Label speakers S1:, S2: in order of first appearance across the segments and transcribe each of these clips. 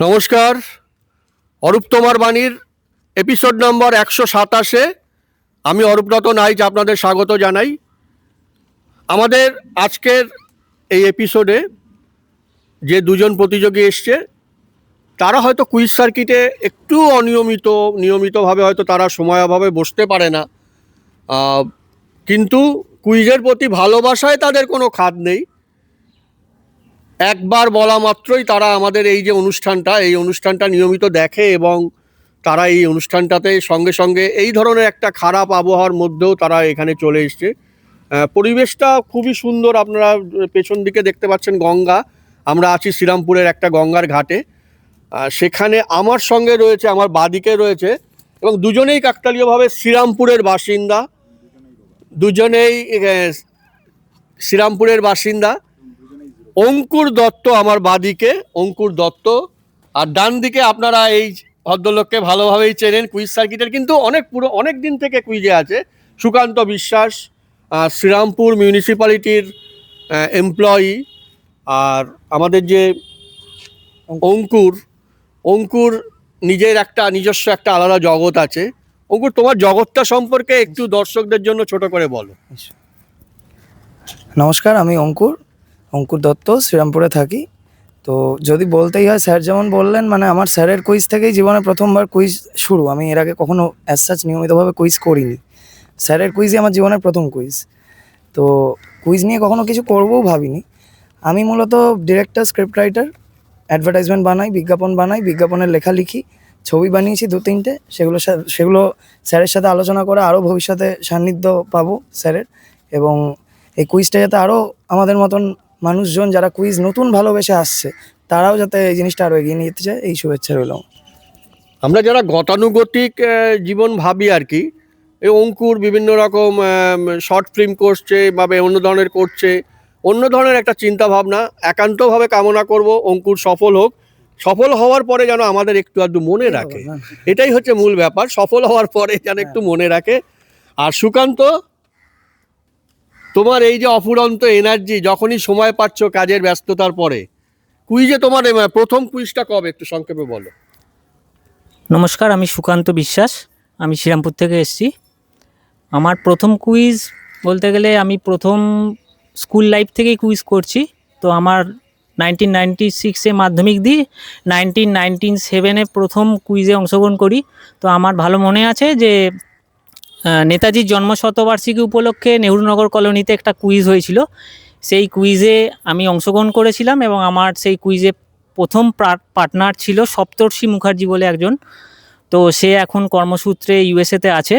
S1: নমস্কার। অরূপ তোমার বাণীর এপিসোড নম্বর একশো সাতাশে। আমি অরূপরত নাইচ আপনাদের স্বাগত জানাই। আমাদের আজকের এই এপিসোডে যে দুজন প্রতিযোগী এসছে, তারা হয়তো কুইজ সার্কিটে একটু অনিয়মিত, নিয়মিতভাবে হয়তো তারা সময় অভাবে বসতে পারে না। কিন্তু কুইজের প্রতি ভালোবাসায় তাদের কোনো খাদ নেই। একবার বলা মাত্রই তারা আমাদের এই যে অনুষ্ঠানটা, এই অনুষ্ঠানটা নিয়মিত দেখে এবং তারা এই অনুষ্ঠানটাতে সঙ্গে সঙ্গে এই ধরনের একটা খারাপ আবহাওয়ার মধ্যেও তারা এখানে চলে এসছে। পরিবেশটা খুবই সুন্দর, আপনারা পেছন দিকে দেখতে পাচ্ছেন গঙ্গা। আমরা আছি শ্রীরামপুরের একটা গঙ্গার ঘাটে। সেখানে আমার সঙ্গে রয়েছে, আমার বাদিকে রয়েছে এবং দুজনেই কাকতালীয়ভাবে শ্রীরামপুরের বাসিন্দা। দুজনেই শ্রীরামপুরের বাসিন্দা। অঙ্কুর দত্ত আমার বাদিকে, অঙ্কুর দত্ত। আর ডান দিকে আপনারা এই ভদ্রলোককে ভালোভাবেই চেনেন কুইজ সার্কিটের কিন্তু অনেক পুরো, অনেক দিন থেকে কুইজে আছে। সুকান্ত বিশ্বাস শ্রীরামপুর মিউনিসিপ্যালিটির এমপ্লয়ি আর আমাদের যে অঙ্কুর অঙ্কুর নিজের একটা, নিজস্ব একটা আলাদা জগৎ আছে। অঙ্কুর, তোমার জগৎটা সম্পর্কে একটু দর্শকদের জন্য ছোট করে বলো।
S2: নমস্কার, আমি অঙ্কুর। অঙ্কুর দত্ত, শ্রীরামপুরে থাকি। তো যদি বলতেই হয়, স্যার যেমন বললেন মানে আমার স্যারের কুইজ থেকেই জীবনে প্রথমবার কুইজ শুরু। আমি এর আগে কখনো অ্যাজ সাচ নিয়মিতভাবে কুইজ করিনি। স্যারের কুইজই আমার জীবনের প্রথম কুইজ তো কুইজ নিয়ে কখনো কিছু করবও ভাবিনি। আমি মূলত ডিরেক্টর স্ক্রিপ্ট রাইটার অ্যাডভার্টাইজমেন্ট বানাই, বিজ্ঞাপন বানাই, বিজ্ঞাপনের লেখা লিখি, ছবি বানিয়েছি দু তিনটে। সেগুলো সেগুলো স্যারের সাথে আলোচনা করে আরও ভবিষ্যতে সান্নিধ্য পাবো স্যারের। এবং এই কুইজটা যাতে আরও আমাদের মতন মানুষজন যারা কুইজ নতুন ভালোবেসে আসছে তারাও যাতে এই জিনিসটা আরও এগিয়ে নিয়ে যেতে চায় এই শুভেচ্ছা রইল
S1: আমরা। যারা গতানুগতিক জীবন ভাবি আর কি এই অঙ্কুর বিভিন্ন রকম শর্ট ফিল্ম করছে বা অন্য ধরনের করছে অন্য ধরনের একটা চিন্তা ভাবনা একান্তভাবে কামনা করব অঙ্কুর সফল হোক। সফল হওয়ার পরে যেন আমাদের একটু আধটু মনে রাখে। এটাই হচ্ছে মূল ব্যাপার সফল হওয়ার পরে যেন একটু মনে রাখে। আর সুকান্ত তোমার এই যে অফুরন্ত এনার্জি যখনই সময় পাচ্ছ কাজের ব্যস্ততার পরে কুইজে তোমার প্রথম কুইজটা কবে? একটু সংক্ষেপে বলো।
S3: নমস্কার, আমি সুকান্ত বিশ্বাস, আমি শ্রীরামপুর থেকে এসেছি। আমার প্রথম কুইজ বলতে গেলে আমি প্রথম স্কুল লাইফ থেকেই কুইজ করছি। তো আমার নাইনটিন নাইনটি সিক্সে মাধ্যমিক দিই নাইনটিন নাইনটিন সেভেনে প্রথম কুইজে অংশগ্রহণ করি। তো আমার ভালো মনে আছে যে নেতাজির জন্মশতবার্ষিকী উপলক্ষে নেহরুনগর কলোনিতে একটা কুইজ হয়েছিল। সেই কুইজে আমি অংশগ্রহণ করেছিলাম এবং আমার সেই কুইজে প্রথম পার্টনার ছিল সপ্তর্ষি মুখার্জি বলে একজন। তো সে এখন কর্মসূত্রে ইউএসএতে আছে।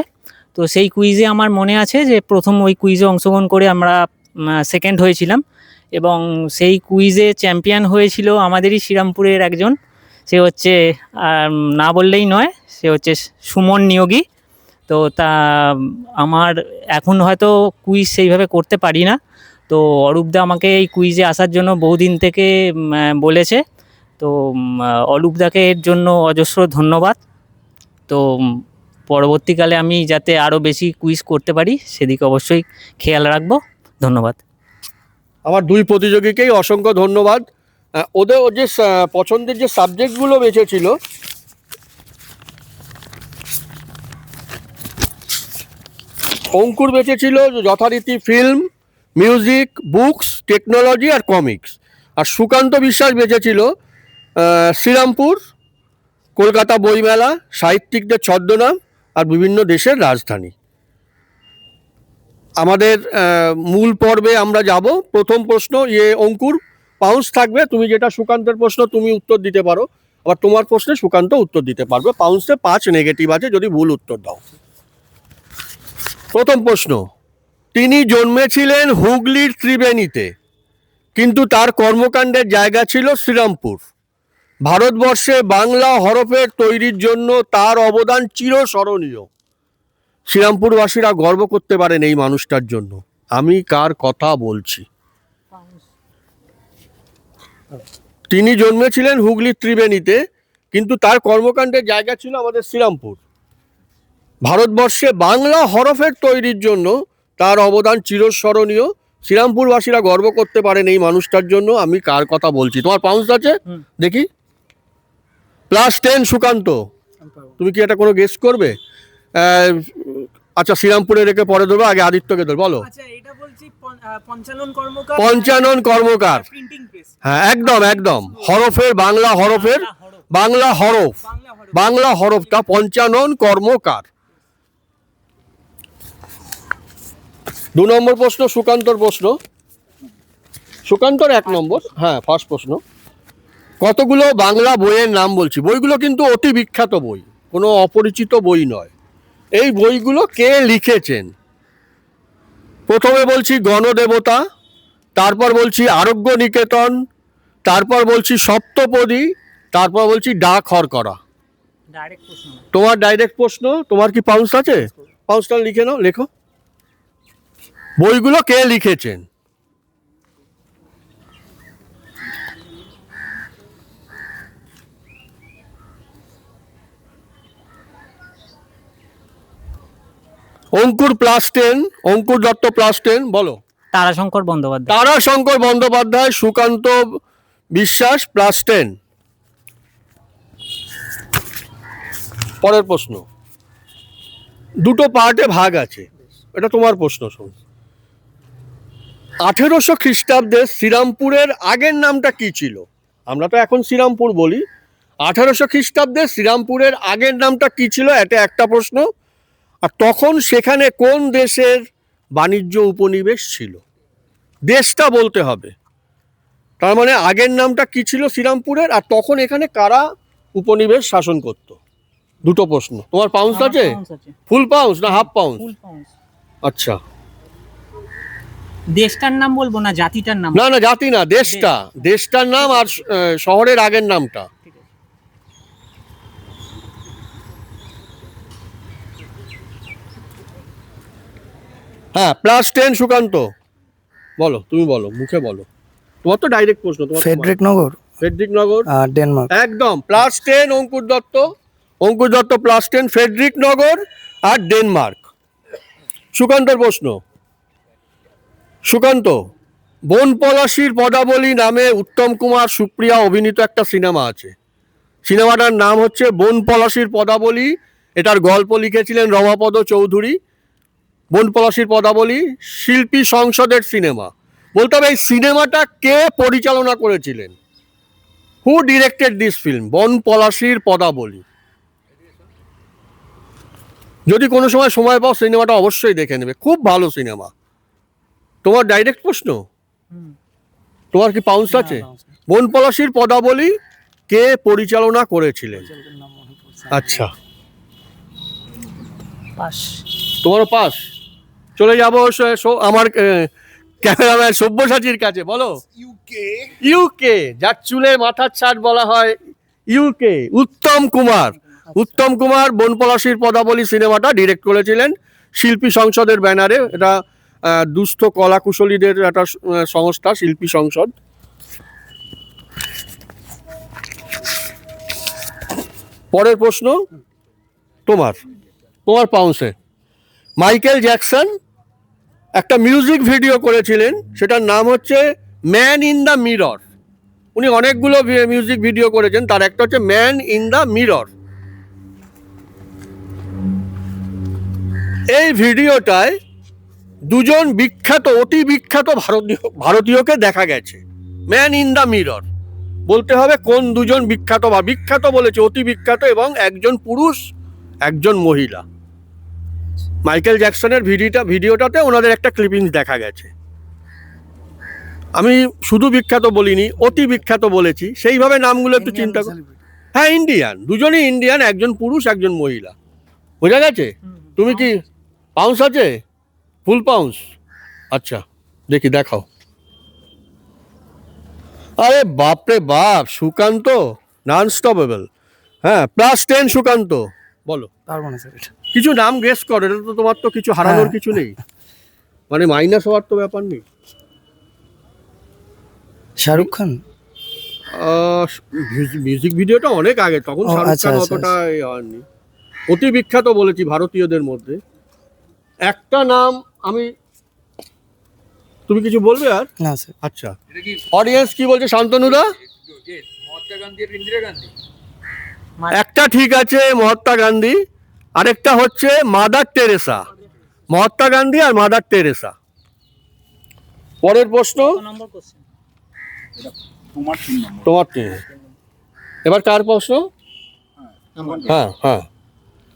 S3: তো সেই কুইজে আমার মনে আছে যে প্রথম ওই কুইজে অংশগ্রহণ করে আমরা সেকেন্ড হয়েছিলাম এবং সেই কুইজে চ্যাম্পিয়ন হয়েছিল আমাদেরই শ্রীরামপুরের একজন। সে হচ্ছে না বললেই নয়, সে হচ্ছে সুমন নিয়োগী। তো তা, আমার এখন হয়তো কুইজ সেইভাবে করতে পারি না। তো অরূপদা আমাকে এই কুইজে আসার জন্য বহুদিন থেকে বলেছে। তো অরূপদাকে এর জন্য অজস্র ধন্যবাদ। তো পরবর্তীকালে আমি যাতে আরও বেশি কুইজ করতে পারি, সেদিকে অবশ্যই খেয়াল রাখব। ধন্যবাদ।
S1: আমার দুই প্রতিযোগীকেই অসংখ্য ধন্যবাদ। ওদের যে পছন্দের যে সাবজেক্টগুলো বেছেছিল অঙ্কুর বেঁচেছিল যথারীতি ফিল্ম মিউজিক বুকস টেকনোলজি আর কমিক্স আর সুকান্ত বিশ্বাস বেঁচেছিল শ্রীরামপুর, কলকাতা বইমেলা, সাহিত্যিকদের ছদ্মনাম আর বিভিন্ন দেশের রাজধানী। আমাদের মূল পর্বে আমরা যাব। প্রথম প্রশ্ন ইয়ে অঙ্কুর পাউন্স থাকবে। তুমি যেটা সুকান্তের প্রশ্ন, তুমি উত্তর দিতে পারো। আবার তোমার প্রশ্নে সুকান্ত উত্তর দিতে পারবে। পাউন্সে পাঁচ নেগেটিভ আছে, যদি ভুল উত্তর দাও। প্রথম প্রশ্ন, তিনি জন্মেছিলেন হুগলির ত্রিবেণীতে, কিন্তু তার কর্মকাণ্ডের জায়গা ছিল শ্রীরামপুর। ভারতবর্ষে বাংলা হরফের তৈরির জন্য তার অবদান চিরস্মরণীয়। শ্রীরামপুরবাসীরা গর্ব করতে পারেন এই মানুষটার জন্য। আমি কার কথা বলছি? তিনি জন্মেছিলেন হুগলির ত্রিবেণীতে, কিন্তু তার কর্মকাণ্ডের জায়গা ছিল আমাদের শ্রীরামপুর। ভারতবর্ষে বাংলা হরফের তৈরির জন্য তার অবদান চিরস্মরণীয়। শ্রীরামপুরবাসীরা গর্ব করতে পারেন এই মানুষটার জন্য। আমি কার কথা বলছি? তোমার পাউন্স আছে? দেখি। Plus ten Sukanta. তুমি কি এটা কোনো গেস করবে? আচ্ছা শ্রীরামপুরে রেখে পরে দেবো আগে আদিত্যকে দেবো বলো।
S4: আচ্ছা পঞ্চানন কর্মকার
S1: পঞ্চানন কর্মকার।
S4: প্রিন্টিং প্রেস
S1: হ্যাঁ একদম একদম। হরফের বাংলা হরফের বাংলা হরফ।
S4: বাংলা হরফ।
S1: বাংলা হরফটা পঞ্চানন কর্মকার। দু নম্বর প্রশ্ন সুকান্তর প্রশ্ন। সুকান্তর এক নম্বর হ্যাঁ ফার্স্ট প্রশ্ন। কতগুলো বাংলা বইয়ের নাম বলছি? বইগুলো কিন্তু অতি বিখ্যাত বই কোনো অপরিচিত বই নয়। এই বইগুলো কে লিখেছেন? প্রথমে বলছি গণদেবতা তারপর বলছি আরোগ্য নিকেতন তারপর বলছি সপ্তপদী তারপর বলছি ডাক
S3: প্রশ্ন। না।
S1: তোমার ডাইরেক্ট প্রশ্ন? তোমার কি পাউন্স আছে? পাউন্সটা লিখে নাও লেখো। বইগুলো কে লিখেছেন? Ankur plus ten Ankur Dutta plus ten বলো।
S3: তারাশঙ্কর বন্দ্যোপাধ্যায়।
S1: তারাশঙ্কর বন্দ্যোপাধ্যায় সুকান্ত বিশ্বাস প্লাস টেন পরের প্রশ্ন। দুটো পার্টে ভাগ আছে। এটা তোমার প্রশ্ন শোন। আঠেরোশো খ্রিস্টাব্দে শ্রীরামপুরের আগের নামটা কি ছিল? আমরা তো এখন শ্রীরামপুর বলি। আঠেরোশো খ্রিস্টাব্দে শ্রীরামপুরের আগের নামটা কি ছিল? এটা একটা প্রশ্ন। আর তখন সেখানে কোন দেশের বাণিজ্য উপনিবেশ ছিল? দেশটা বলতে হবে। তার মানে আগের নামটা কি ছিল শ্রীরামপুরের? আর তখন এখানে কারা উপনিবেশ শাসন করত? দুটো প্রশ্ন। তোমার পাউন্স আছে? ফুল পাউন্স না হাফ পাউন্স আচ্ছা।
S3: দেশটার নাম বলব না জাতিটার নাম?
S1: না না জাতি না দেশটা। দেশটার নাম আর শহরের আগের নামটা। হ্যাঁ প্লাস টেন সুকান্ত। বলো তুমি বলো মুখে বলো। তোমার তো ডাইরেক্ট প্রশ্ন তোমার
S2: Frederick
S1: Nagar Frederick
S2: Nagar Denmark.
S1: একদম plus ten Ankur Dutta. Ankur Dutta plus ten Frederick Nagar আর ডেনমার্ক। সুকান্তর প্রশ্ন। সুকান্ত, বন পলাশির পদাবলী নামে উত্তম কুমার সুপ্রিয়া অভিনীত একটা সিনেমা আছে। সিনেমাটার নাম হচ্ছে বন পলাশির পদাবলী। এটার গল্প লিখেছিলেন রমাপদ চৌধুরী। বন পলাশির পদাবলী শিল্পী সংসদের সিনেমা। বলতে হবে এই সিনেমাটা কে পরিচালনা করেছিলেন? হু ডিরেক্টেড দিস ফিল্ম বন পলাশির পদাবলী। যদি কোনো সময় সময় পাও, সিনেমাটা অবশ্যই দেখে নেবে। খুব ভালো সিনেমা। তোমার ডাইরেক্ট প্রশ্ন? তোমার কি পাউন্স আছে? বন পলাশির পদাবলী কে পরিচালনা করেছিলেন? আচ্ছা।
S3: পাস।
S1: তোমারও পাস? চলে যাব আমার ক্যামেরাম্যান সব্যসাচীর কাছে বলো। ইউকে ইউকে যার চুলে মাথার ছাট বলা হয় ইউকে উত্তম কুমার। উত্তম কুমার বনপলাশির পদাবলী সিনেমাটা ডিরেক্ট করেছিলেন শিল্পী সংসদের ব্যানারে। এটা দুস্থ কলাকুশলীদের একটা সংস্থা শিল্পী সংসদ। পরের প্রশ্ন? তোমার। তোমার পাউন্সে। মাইকেল জ্যাকসন একটা মিউজিক ভিডিও করেছিলেন সেটার নাম হচ্ছে ম্যান ইন দ্য মিরর। উনি অনেকগুলো মিউজিক ভিডিও করেছেন তার একটা হচ্ছে ম্যান ইন দ্য মিরর। এই ভিডিওটায় দুজন বিখ্যাত অতি বিখ্যাত ভারতীয় ভারতীয়কে দেখা গেছে। ম্যান ইন দ্য মিরর বলতে হবে কোন দুজন বিখ্যাত বা বিখ্যাত বলেছে অতি বিখ্যাত এবং একজন পুরুষ একজন মহিলা। মাইকেল জ্যাকসনের ভিডিওটা ভিডিওটাতে ওনাদের একটা ক্লিপিংস দেখা গেছে। আমি শুধু বিখ্যাত বলিনি অতি বিখ্যাত বলেছি। সেইভাবে নামগুলো একটু চিন্তা কর হ্যাঁ ইন্ডিয়ান দুজনই ইন্ডিয়ান একজন পুরুষ একজন মহিলা। বোঝা গেছে? তুমি কি পাউন্স আছে? Full pounce? আচ্ছা দেখি দেখাও। আরে বাপরে বাপ সুকান্ত নন স্টপেবল হ্যাঁ প্লাস টেন সুকান্ত। বলো।
S2: পারব না স্যার এটা।
S1: কিছু নাম গেস করো এটা তো তোমার তো কিছু হারানোর
S2: হ্যাঁ।
S1: কিছু নেই। মানে মাইনাস হওয়ার তো ব্যাপার নেই।
S2: শাহরুখ খান?
S1: মিউজিক ভিডিওটা অনেক আগে তখন শাহরুখ
S2: আচ্ছা,
S1: খান
S2: আচ্ছা,
S1: অতটা হয়নি। অতি বিখ্যাত বলেছি ভারতীয়দের মধ্যে। একটা নাম আমি তুমি কিছু বলবে আর?
S2: না স্যার
S1: আচ্ছা। অডিয়েন্স কি বলছে? শান্তনুদা? গান্ধী একটা ঠিক আছে মহাত্মা গান্ধী। আরেকটা হচ্ছে মাদার টেরেসা। মহাত্মা গান্ধী আর মাদার টেরেসা। পরের প্রশ্ন?
S3: নম্বর কোশ্চেন
S1: তোমার তিন এবার কার প্রশ্ন? হ্যাঁ হ্যাঁ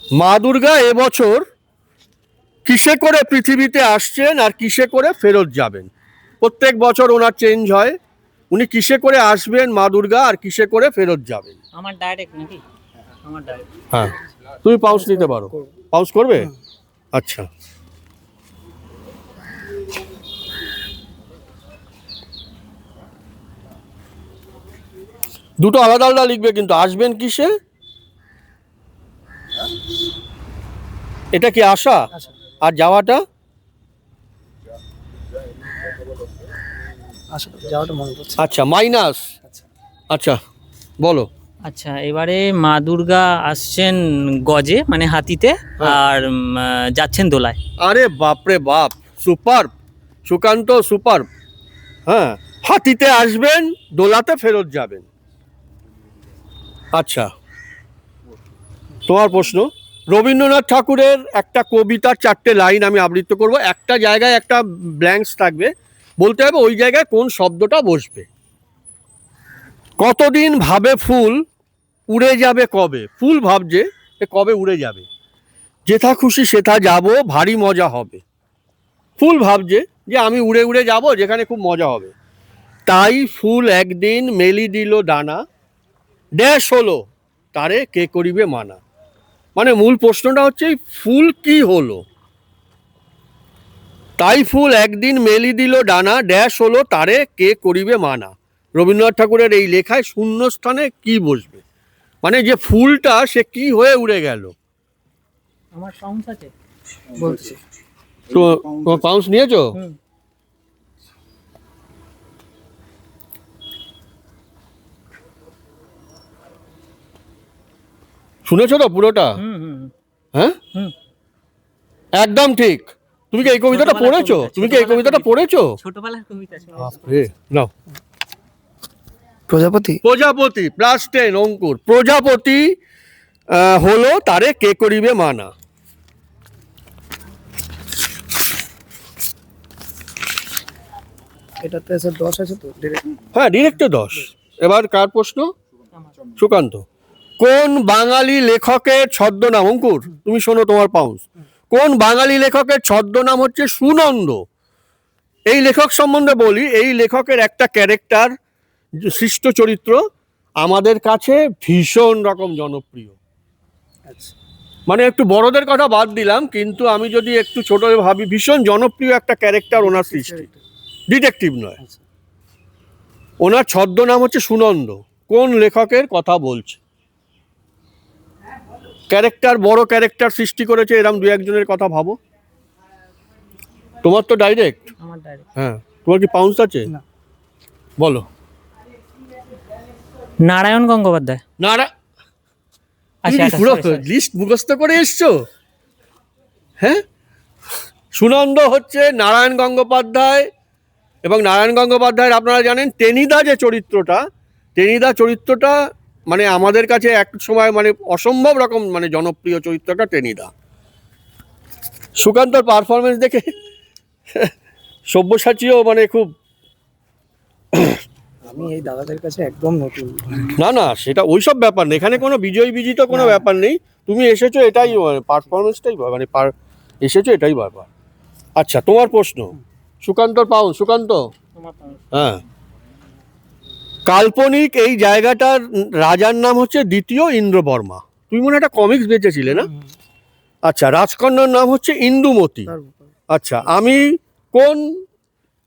S1: মা দুর্গা এবছর কিসে করে পৃথিবীতে আসছেন আর কিসে করে ফেরত যাবেন? প্রত্যেক বছর ওনার চেঞ্জ হয়। উনি কিসে করে আসবেন মা দুর্গা আর কিসে করে ফেরত যাবেন?
S3: আমার ডাইরেক্ট নাকি? আমার ডাইরেক্ট
S1: হ্যাঁ। তুমি পাউস নিতে পারো। পাউস করবে? আচ্ছা। দুটো আলাদা আলাদা লিখবে কিন্তু। আসবেন কিসে? এটা কি আশা। আর যাওয়াটা?
S2: মনে
S1: আচ্ছা মাইনাস। আচ্ছা। বলো।
S3: আচ্ছা এবারে মা দুর্গা আসছেন গজে মানে হাতিতে আর যাচ্ছেন দোলায়।
S1: আরে বাপরে বাপ সুপার সুকান্ত সুপার হ্যাঁ হাতিতে আসবেন দোলাতে ফেরত যাবেন। আচ্ছা তোমার প্রশ্ন? রবীন্দ্রনাথ ঠাকুরের একটা কবিতার চারটে লাইন আমি আবৃত্তি করব। একটা জায়গায় একটা ব্ল্যাঙ্কস থাকবে। বলতে হবে ওই জায়গায় কোন শব্দটা বসবে। কতদিন ভাবে ফুল, উড়ে যাবে কবে? ফুল ভাবছে কবে উড়ে যাবে। যেথা খুশি সেথা যাব, ভারী মজা হবে। ফুল ভাবছে যে আমি উড়ে উড়ে যাব, যেখানে খুব মজা হবে। তাই ফুল একদিন মেলি দিল ডানা। ড্যাশ হলো, তারে কে করিবে মানা? মানে মূল প্রশ্নটা হচ্ছে ফুল কি হলো? তাই ফুল একদিন মেলি দিল ডানা ড্যাশ হলো তারে কে করিবে মানা? রবীন্দ্রনাথ ঠাকুরের এই লেখায় শূন্যস্থানে কি বসবে? মানে যে ফুলটা সে কি হয়ে উড়ে গেল?
S3: আমার সাউন্ড আছে।
S2: বলছি।
S1: তো পাউন্স নিয়েছো? শুনেছো তো পুরোটা?
S3: হুম হুম হুম।
S1: হ্যাঁ? একদম ঠিক। তুমি কি এই কবিতাটা পড়েছো? তুমি কি এই কবিতাটা পড়েছো?
S3: ছোটবেলার কবিতা
S1: নাও।
S2: প্রজাপতি?
S1: প্রজাপতি প্লাস টেন অঙ্কুর। প্রজাপতি হলো তারে কে করিবে মানা।
S2: এটাতে স্যার দশ আছে তো?
S1: হ্যাঁ ডিরেক্টর দশ। এবার কার প্রশ্ন? সুকান্ত। কোন বাঙালি লেখকের ছদ্মনাম? অঙ্কুর তুমি শোনো তোমার পাউন্স। কোন বাঙালি লেখকের ছদ্মনাম হচ্ছে সুনন্দ? এই লেখক সম্বন্ধে বলি এই লেখকের একটা ক্যারেক্টার সৃষ্ট চরিত্র আমাদের কাছে ভীষণ রকম জনপ্রিয়।
S2: আচ্ছা।
S1: মানে একটু বড়দের কথা বাদ দিলাম কিন্তু আমি যদি একটু ছোট ভাবি ভীষণ জনপ্রিয় একটা ক্যারেক্টার ওনার সৃষ্টি। ডিটেকটিভ নয়।
S2: আচ্ছা।
S1: ওনার ছদ্মনাম হচ্ছে সুনন্দ। কোন লেখকের কথা বলছে? ক্যারেক্টার বড় ক্যারেক্টার সৃষ্টি করেছে এরম দু একজনের কথা ভাবো। তোমার তো ডাইরেক্ট
S3: আমার ডাইরেক্ট
S1: হ্যাঁ। তোমার কি পাউন্স আছে?
S2: না।
S1: বলো।
S3: নারায়ণ গঙ্গোপাধ্যায়।
S1: নারা
S3: আচ্ছা আচ্ছা,
S1: পুরো। লিস্ট মুখস্থ করে এসছো? হ্যাঁ? সুনন্দ হচ্ছে নারায়ণ গঙ্গোপাধ্যায় এবং নারায়ণ গঙ্গোপাধ্যায়ের আপনারা জানেন টেনিদা যে চরিত্রটা টেনিদা চরিত্রটা মানে আমাদের কাছে এক সময় মানে অসম্ভব রকম মানে জনপ্রিয় চরিত্রটা টেনিদা। সুকান্তর পারফরমেন্স দেখে সব্যসাচীও মানে খুব
S2: আমি এই দাদাদের কাছে একদম নতুন।
S1: না না সেটা ওইসব ব্যাপার নেই। এখানে কোনো বিজয় বিজিত কোনো ব্যাপার নেই। তুমি এসেছ এটাই মানে পারফরমেন্সটাই মানে পার এসেছ এটাই ব্যাপার। আচ্ছা তোমার প্রশ্ন? সুকান্তর পাউন সুকান্ত? হ্যাঁ। কাল্পনিক এই জায়গাটার রাজার নাম হচ্ছে দ্বিতীয় ইন্দ্রবর্মা। তুমি মনে একটা কমিক্স বেঁচেছিলে না? আচ্ছা রাজকন্যার নাম হচ্ছে ইন্দুমতি। আচ্ছা আমি কোন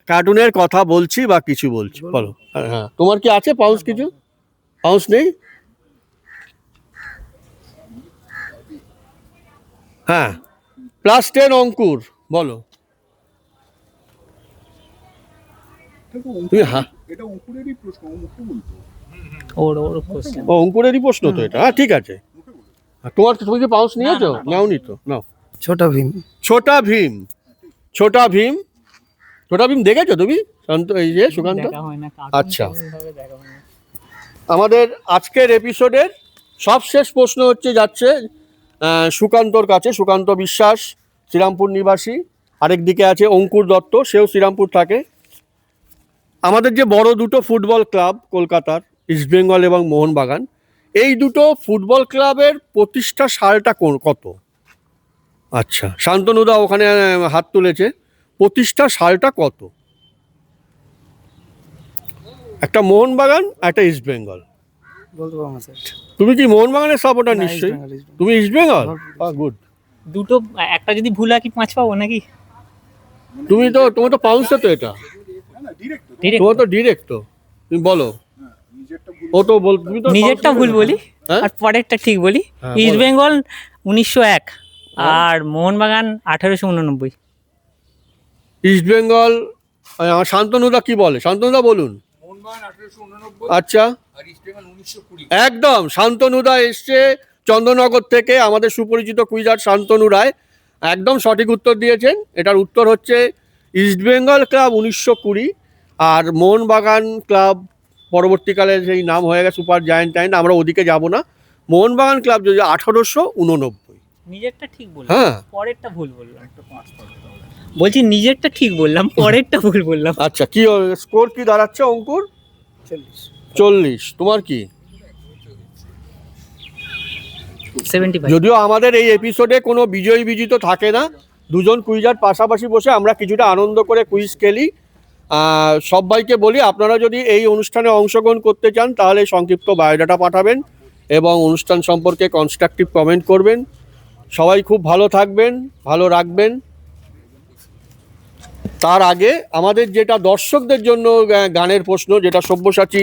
S1: কার্টুনের কথা বলছি বা কিছু বলছি? বলো। হ্যাঁ, হ্যাঁ। তোমার কি আছে পাউস কিছু? পাউস নেই? হ্যাঁ। প্লাস টেন অঙ্কুর বলো। তুমি হ্যাঁ
S5: এটা অঙ্কুরেরই প্রশ্ন বলতো।
S3: ওর ওর কোশ্চেন
S1: ও অঙ্কুরেরই প্রশ্ন তো এটা। হ্যাঁ ঠিক আছে। তোমার তুমি কি পাউন্স নিয়েছো? নাও নি তো নাও।
S2: ছোট ভীম।
S1: ছোটা ভীম। ছোটা ভীম। ছোটা ভীম দেখেছ তুমি? শান্ত এই যে সুকান্ত? আচ্ছা। আমাদের আজকের এপিসোডের সবশেষ প্রশ্ন হচ্ছে যাচ্ছে সুকান্তর কাছে সুকান্ত বিশ্বাস শ্রীরামপুর নিবাসী। আরেক দিকে আছে অঙ্কুর দত্ত সেও শ্রীরামপুর থাকে। আমাদের যে বড় দুটো ফুটবল ক্লাব কলকাতার ইস্টবেঙ্গল এবং মোহনবাগান এই দুটো ফুটবল ক্লাবের প্রতিষ্ঠা সালটা কোন কত? আচ্ছা শান্তনুদা ওখানে হাত তুলেছে। প্রতিষ্ঠা সালটা কত? একটা মোহনবাগান একটা ইস্টবেঙ্গল তুমি কি মোহনবাগানের সাপোর্টার নিশ্চয়ই?
S2: East East Bengal.
S1: তুমি ইস্টবেঙ্গল গুড
S3: দুটো একটা যদি ভুল আর কি পাঁচ পাবো নাকি?
S1: তুমি তো তোমার তো পাউন্সে তো এটা। তোমার তো। ডিরেক্ট তো তুমি বলো। ও তো বল তুমি তো
S3: নিজেরটা ভুল বলি
S1: হ্যাঁ?
S3: আর পরেরটা ঠিক বলি।
S1: হ্যাঁ,
S3: ইস্ট বেঙ্গল উনিশশো এক
S1: হ্যাঁ।
S3: আর মোহনবাগান আঠারোশো উননব্বই।
S1: ইস্টবেঙ্গল আমার শান্তনুদা কি বলে? শান্তনুদা বলুন। আচ্ছা।
S5: ইস্ট বেঙ্গল
S1: একদম শান্তনুদা এসছে চন্দ্রনগর থেকে। আমাদের সুপরিচিত কুইজার শান্তনু রায়। একদম সঠিক উত্তর দিয়েছেন। এটার উত্তর হচ্ছে ইস্টবেঙ্গল ক্লাব উনিশশো কুড়ি আর মোহনবাগান ক্লাব পরবর্তীকালে সেই নাম হয়ে গেছে সুপার জায়েন্ট টাইন আমরা ওদিকে যাব না। মোহনবাগান ক্লাব যদি আঠারোশো উননব্বই।
S3: নিজেরটা ঠিক বললাম।
S1: হ্যাঁ।
S3: পরেরটা ভুল বললাম। বলছি নিজেরটা ঠিক বললাম পরেরটা ভুল বললাম।
S1: আচ্ছা কি স্কোর কি দাঁড়াচ্ছে অঙ্কুর?
S2: চল্লিশ।
S1: চল্লিশ। তোমার কি? যদিও আমাদের এই এপিসোডে কোনো বিজয়ী বিজিত থাকে না দুজন কুইজার পাশাপাশি বসে আমরা কিছুটা আনন্দ করে কুইজ খেলি। সবাইকে বলি, আপনারা যদি এই অনুষ্ঠানে অংশগ্রহণ করতে চান, তাহলে সংক্ষিপ্ত বায়োডাটা পাঠাবেন এবং অনুষ্ঠান সম্পর্কে কনস্ট্রাকটিভ কমেন্ট করবেন। সবাই খুব ভালো থাকবেন, ভালো রাখবেন। তার আগে আমাদের যেটা দর্শকদের জন্য গানের প্রশ্ন, যেটা সব্যসাচী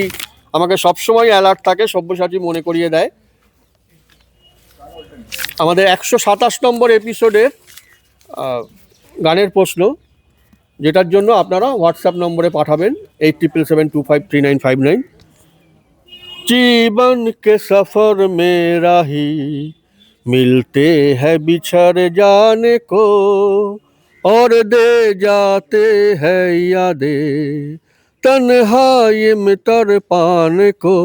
S1: আমাকে সবসময় অ্যালার্ট থাকে, সব্যসাচী মনে করিয়ে দেয়। আমাদের একশো সাতাশ নম্বর এপিসোডের গানের প্রশ্ন যেটার জন্য আপনারা হোয়াটসঅ্যাপ নম্বরে পাঠাবেন eight triple seven two five three nine five nine जीवन के सफर में राही मिलते हैं बिछड़ जाने को और दे जाते हैं यादें तन्हाई में तर पाने को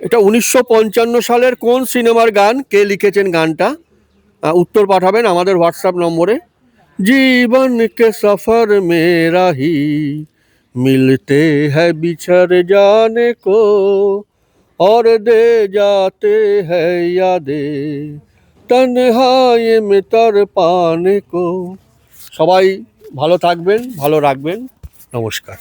S1: এটা উনিশশো পঞ্চান্ন সালের কোন সিনেমার গান কে লিখেছেন গানটা আহ, উত্তর পাঠাবেন আমাদের হোয়াটসঅ্যাপ নম্বরে জীবন কে সফর মেরা হি মিলতে হ্যায় বিছড় জানে কো और दे जाते हैं यादें तन्हाई में तर पाने को সবাই ভালো থাকবেন ভালো রাখবেন নমস্কার